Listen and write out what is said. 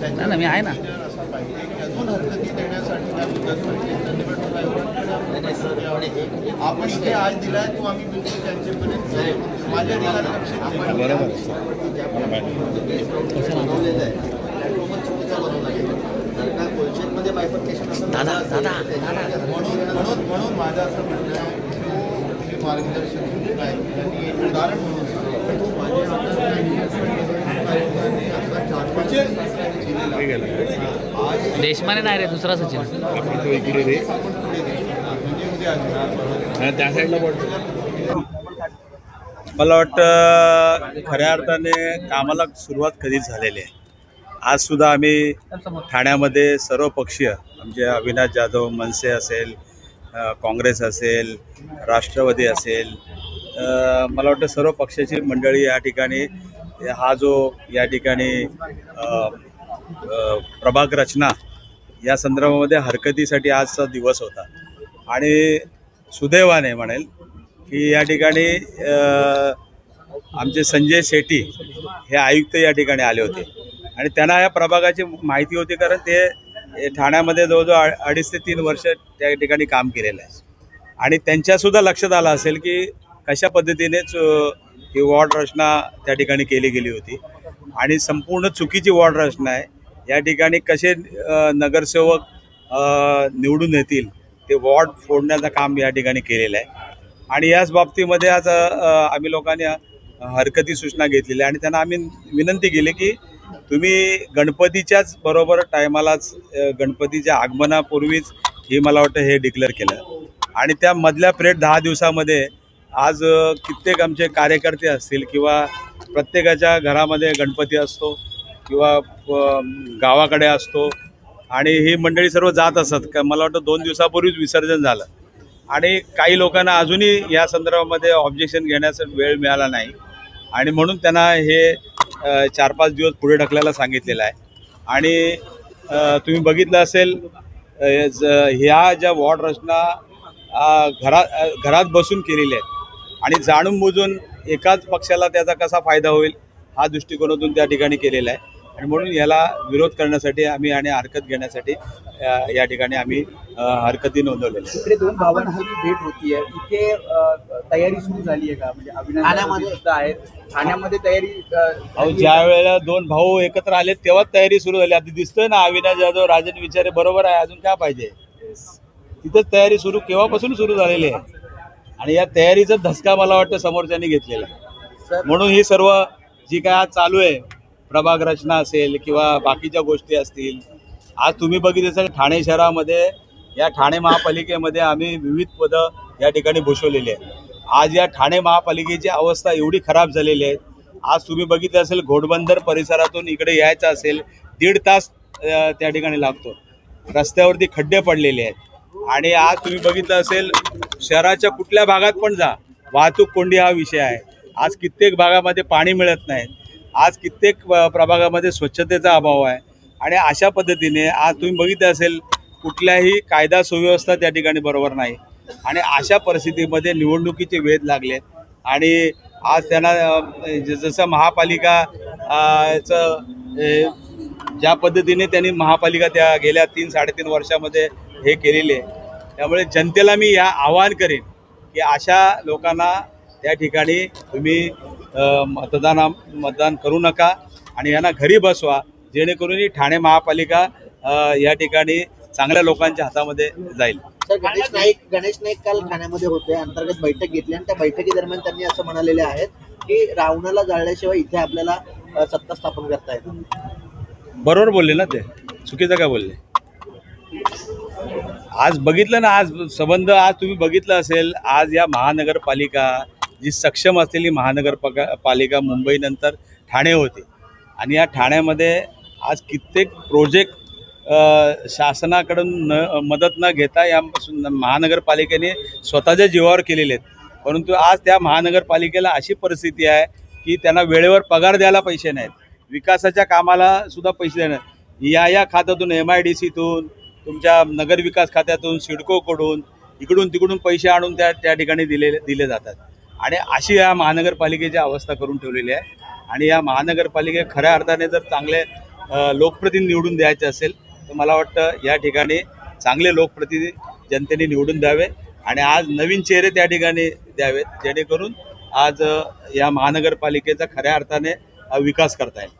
नाही ना मी आहे ना. आपण इथे आज दिलाय तो आम्ही बिलकुल त्यांच्यापर्यंत. माझ्या बनवलेलं आहे दादा, दादा, म्हणून म्हणून म्हणून माझं असं म्हणणं आहे की तो जे मार्गदर्शन आहे. उदाहरण म्हणून सांगितलं. माझे देशमाने नाही रे दुसरा सचिन. त्या साईडला पडतो मला वाटतं खऱ्या अर्थाने कामाला सुरुवात कधीच झालेली आहे. आज सुद्धा आम्ही ठाण्यामध्ये सर्व पक्षीय म्हणजे अविनाश जाधव मनसे असेल काँग्रेस असेल राष्ट्रवादी असेल मला वाटतं सर्व पक्षाची मंडळी या ठिकाणी हा जो या ठिकाणी प्रभाग रचना या संदर्भामध्ये हरकतीसाठी आजचा दिवस होता. आणि सुदैवाने म्हणेल की या ठिकाणी आमचे संजय शेट्टी हे आयुक्त या ठिकाणी आले होते. आणि त्यांना या प्रभागाची माहिती होती कारण ते ठाण्यामध्ये जवळजवळ अडीच ते तीन वर्ष त्या ठिकाणी काम केलेलं आहे. आणि त्यांच्यासुद्धा लक्षात आलं असेल की कशा पद्धतीनेच ही वॉर्ड रचना त्या ठिकाणी केली गेली होती. आणि संपूर्ण चुकीची वॉर्ड रचना आहे. या ठिकाणी कसे नगरसेवक निवडून येतील ते वॉर्ड फोडण्याचं काम या ठिकाणी केलेलं आहे. आणि याच बाबतीमध्ये आज आम्ही लोकांनी हरकती सूचना घेतलेल्या आणि त्यांना आम्ही विनंती केली की तुम्ही गणपतीच्याच बरोबर टायमालाच गणपतीच्या आगमनापूर्वीच हे मला वाटतं हे डिक्लेअर केलं. आणि त्या मधल्या पिरियड दहा दिवसामध्ये आज कित्येक आमचे कार्यकर्ते असतील किंवा प्रत्येकाच्या घरामध्ये गणपती असतो किंवा गावाकडे असतो. आणि ही मंडळी सर्व जात असत. का मला वाटतं दोन दिवसापूर्वीच विसर्जन झालं. आणि काही लोकांना अजूनही या संदर्भामध्ये ऑब्जेक्शन घेण्याचा वेळ मिळाला नाही. आणि म्हणून त्यांना हे चार पाच दिवस पुढे ढकलायला सांगितलेलं आहे. आणि तुम्ही बघितलं असेल ज- ह्या ज्या वॉर्ड रचना घरा घरात घरात बसून केलेल्या आहेत. आणि जाणून बुजून एकाच पक्षाला त्याचा कसा फायदा होईल हा दृष्टिकोनातून त्या ठिकाणी केलेला आहे. आणि म्हणून याला विरोध करण्यासाठी आम्ही आणि हरकत घेण्यासाठी या ठिकाणी आम्ही हरकती नोंदवलेल्या आहेत. इकडे दोन भावांची भेट इथे अ, तयारी सुरू झाली आहे का? म्हणजे अभिनंदन ठाण्यामध्ये? सुद्धा आहेत. ठाण्यामध्ये तयारी अहो ज्या आहे? वेळेला दोन भाऊ एकत्र आले तेव्हाच तयारी सुरू झाली. आता दिसतोय ना अविनाश जाधव राजन विचारे बरोबर आहे. अजून काय पाहिजे? तिथंच तयारी सुरू केव्हापासून सुरू झालेली आहे? आणि या तयारीचा धसका मला वाटतं समोरच्यांनी घेतलेला आहे. सर म्हणून ही सर्व जी काय आज चालू आहे प्रभाग रचना असेल किंवा बाकीच्या गोष्टी असतील आज तुम्ही बघितलं असेल ठाणे शहरामध्ये या ठाणे महापालिकेमध्ये आम्ही विविध पदं या ठिकाणी भूषवलेली आहेत. आज या ठाणे महापालिकेची अवस्था एवढी खराब झालेली आहे. आज तुम्ही बघितलं असेल घोडबंदर परिसरातून इकडे यायचं असेल दीड तास त्या ठिकाणी लागतो. रस्त्यावरती खड्डे पडलेले आहेत. आणि आज तुम्ही बघितलं असेल शहराच्या कुठल्या भागात पण जा वाहतूक कोंडी हा विषय आहे. आज कित्येक भागामध्ये पाणी मिळत नाही. आज कित्येक प्रभागामध्ये स्वच्छतेचा अभाव आहे. आणि अशा पद्धतीने आज तुम्ही बघितलं असेल कुठल्याही कायदा सुव्यवस्था त्या ठिकाणी बरोबर नाही. आणि अशा परिस्थितीमध्ये निवडणुकीचे वेध लागले आणि आज त्यांना ज- जसं महापालिका चं ज्या पद्धतीने त्यांनी महापालिका त्या गेल्या तीन साडेतीन वर्षामध्ये हे केलेले आहे. त्यामुळे जनतेला मी या आवाहन करेन की अशा लोकांना त्या ठिकाणी तुम्ही मतदाना मतदान करू नका आणि यांना घरी बसवा जेणेकरून ही ठाणे महापालिका या ठिकाणी चांगल्या लोकांच्या हातामध्ये जाईल. गणेश नाईक गणेश नाईक काल ठाण्यामध्ये होते अंतर्गत बैठक घेतली आणि त्या बैठकी दरम्यान त्यांनी असं म्हणालेले आहेत की रावणाला जाळल्याशिवाय इथे आपल्याला सत्ता स्थापन करता येत. बरोबर बोलले ना ते? चुकीचं काय बोलले? आज बघितलं ना आज संबंध आज तुम्ही बघितलं असेल आज या महानगरपालिका जी सक्षम असलेली महानगरपालिका पालिका मुंबईनंतर ठाणे होते. आणि या ठाण्यामध्ये आज कित्येक प्रोजेक्ट शासनाकडून न मदत न घेता या महानगरपालिकेने स्वतःच्या जीवावर केलेले आहेत. परंतु आज त्या महानगरपालिकेला अशी परिस्थिती आहे की त्यांना वेळेवर पगार द्यायला पैसे नाहीत. विकासाच्या कामाला सुद्धा पैसे देणार या या खात्यातून एम आय डी सीतून तुमच्या नगरविकास खात्यातून सिडकोकडून इकडून तिकडून पैसे आणून त्या त्या ठिकाणी दिले दिले जातात. आणि अशी या महानगरपालिकेची अवस्था करून ठेवलेली आहे. आणि या महानगरपालिके खऱ्या अर्थाने जर चांगले लोकप्रतिनिधी निवडून द्यायचे असेल तर मला वाटतं या ठिकाणी चांगले लोकप्रतिनिधी जनतेने निवडून द्यावे आणि आज नवीन चेहरे त्या ठिकाणी द्यावेत जेणेकरून आज या महानगरपालिकेचा खऱ्या अर्थाने विकास करता येईल.